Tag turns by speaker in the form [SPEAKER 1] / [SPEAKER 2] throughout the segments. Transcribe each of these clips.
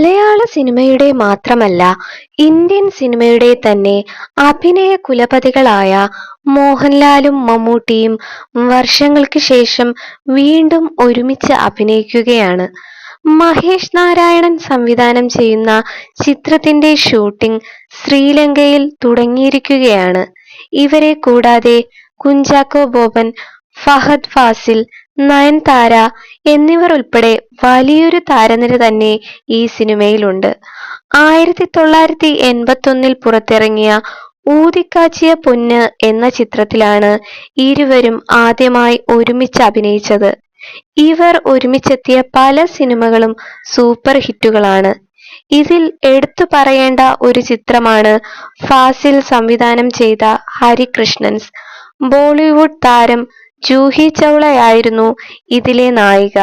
[SPEAKER 1] മലയാള സിനിമയുടെ മാത്രമല്ല ഇന്ത്യൻ സിനിമയുടെ തന്നെ അഭിനയ കുലപതികളായ മോഹൻലാലും മമ്മൂട്ടിയും വർഷങ്ങൾക്ക് ശേഷം വീണ്ടും ഒരുമിച്ച് അഭിനയിക്കുകയാണ്. മഹേഷ് നാരായണൻ സംവിധാനം ചെയ്യുന്ന ചിത്രത്തിന്റെ ഷൂട്ടിംഗ് ശ്രീലങ്കയിൽ തുടങ്ങിയിരിക്കുകയാണ്. ഇവരെ കൂടാതെ കുഞ്ചാക്കോ ബോബൻ ഫഹദ് ഫാസിൽ നയൻതാര എന്നിവർ ഉൾപ്പെടെ വലിയൊരു താരനിര തന്നെ ഈ സിനിമയിലുണ്ട്. ആയിരത്തി തൊള്ളായിരത്തി എൺപത്തൊന്നിൽ പുറത്തിറങ്ങിയ ഊതിക്കാച്ചിയ പൊന്ന് എന്ന ചിത്രത്തിലാണ് ഇരുവരും ആദ്യമായി ഒരുമിച്ച് അഭിനയിച്ചത്. ഇവർ ഒരുമിച്ചെത്തിയ പല സിനിമകളും സൂപ്പർ ഹിറ്റുകളാണ്. ഇതിൽ എടുത്തു പറയേണ്ട ഒരു ചിത്രമാണ് ഫാസിൽ സംവിധാനം ചെയ്ത ഹരികൃഷ്ണൻസ്. ബോളിവുഡ് താരം ജൂഹി ചൗളയായിരുന്നു ഇതിലെ നായിക.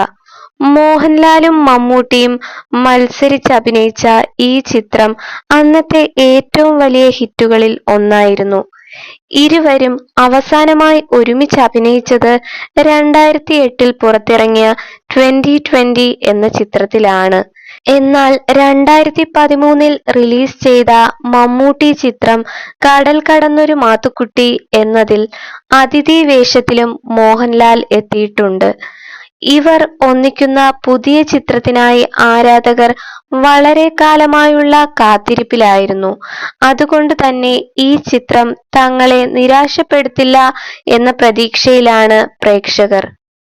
[SPEAKER 1] മോഹൻലാലും മമ്മൂട്ടിയും മത്സരിച്ച് അഭിനയിച്ച ഈ ചിത്രം അന്നത്തെ ഏറ്റവും വലിയ ഹിറ്റുകളിൽ ഒന്നായിരുന്നു. ഇരുവരും അവസാനമായി ഒരുമിച്ച് അഭിനയിച്ചത് രണ്ടായിരത്തി എട്ടിൽ പുറത്തിറങ്ങിയ ട്വന്റി ട്വന്റി എന്ന ചിത്രത്തിലാണ്. എന്നാൽ രണ്ടായിരത്തി പതിമൂന്നിൽ റിലീസ് ചെയ്ത മമ്മൂട്ടി ചിത്രം കടൽ കടന്നൊരു മാത്തുക്കുട്ടി എന്നതിൽ അതിഥി വേഷത്തിലും മോഹൻലാൽ എത്തിയിട്ടുണ്ട്. ഇവർ ഒന്നിക്കുന്ന പുതിയ ചിത്രത്തിനായി ആരാധകർ വളരെ കാലമായുള്ള കാത്തിരിപ്പിലായിരുന്നു. അതുകൊണ്ട് തന്നെ ഈ ചിത്രം തങ്ങളെ നിരാശപ്പെടുത്തില്ല എന്ന പ്രതീക്ഷയിലാണ് പ്രേക്ഷകർ.